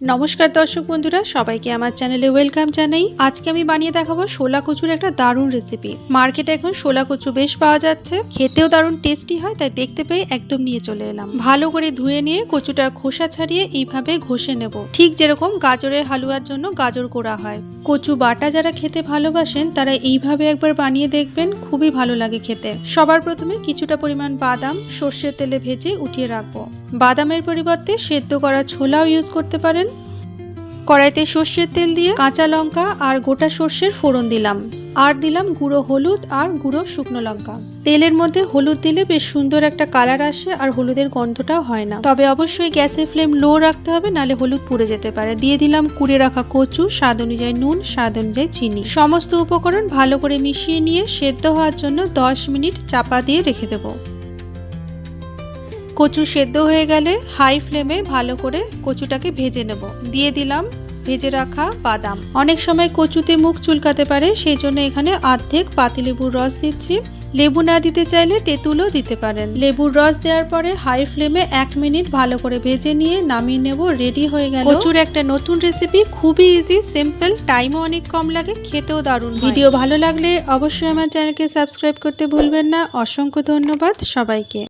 নমস্কার দর্শক বন্ধুরা, সবাইকে আমার চ্যানেলে ওয়েলকাম জানাই। আজকে আমি বানিয়ে দেখাবো শোলা কচুর একটা দারুণ রেসিপি মার্কেটে এখন শোলা কচু বেশ পাওয়া যাচ্ছে। খেতেও দারুণ টেস্টি হয়, তাই দেখতে পেয়ে একদম নিয়ে চলে এলাম। ভালো করে ধুয়ে নিয়ে কচুটার খোসা ছাড়িয়ে এইভাবে ঘষে নেব। ঠিক যেরকম গাজরের হালুয়ার জন্য গাজর কোড়া হয়। কচু বাটা যারা খেতে ভালোবাসেন, তারা এইভাবে একবার বানিয়ে দেখবেন, খুবই ভালো লাগে খেতে। সবার প্রথমে কিছুটা পরিমাণ বাদাম, সর্ষের তেলে ভেজে উঠিয়ে রাখব। বাদামের পরিবর্তে সেদ্ধ করা ছোলাও ইউজ করতে পারেন। কড়াইতে সর্ষের তেল দিয়ে কাঁচা লঙ্কা আর গোটা সর্ষের ফোড়ন দিলাম। আর দিলাম গুঁড়ো হলুদ আর গুঁড়ো শুকনো লঙ্কা। তেলের মধ্যে হলুদ দিলে বেশ সুন্দর একটা কালার আসে আর হলুদের গন্ধটাও হয় না। তবে অবশ্যই গ্যাসের ফ্লেম লো রাখতে হবে, নালে হলুদ পুড়ে যেতে পারে। দিয়ে দিলাম কুড়ে রাখা কচু, স্বাদ অনুযায়ী নুন, স্বাদ অনুযায়ী চিনি। সমস্ত উপকরণ ভালো করে মিশিয়ে নিয়ে সেদ্ধ হওয়ার জন্য দশ মিনিট চাপা দিয়ে রেখে দেবো। কচু সেদ্ধ হয়ে গেলে হাই ফ্লেমে ভালো করে কচুটাকে ভেজে নেব। দিয়ে দিলাম ভেজে রাখা বাদাম। অনেক সময় কচুতে মুখ চুলকাতে পারে, সেই জন্য এখানে অর্ধেক পাতিলেবুর রস দিচ্ছি। লেবু না দিতে চাইলে তেঁতুলও দিতে পারেন। লেবুর রস দেওয়ার পরে হাই ফ্লেমে এক মিনিট ভালো করে ভেজে নিয়ে নামিয়ে নেব রেডি হয়ে গেল। কচুর একটা নতুন রেসিপি খুবই ইজি সিম্পল টাইমও অনেক কম লাগে, খেতেও দারুণ ভিডিও ভালো লাগলে অবশ্যই আমার চ্যানেলকে সাবস্ক্রাইব করতে ভুলবেন না। অসংখ্য ধন্যবাদ সবাইকে।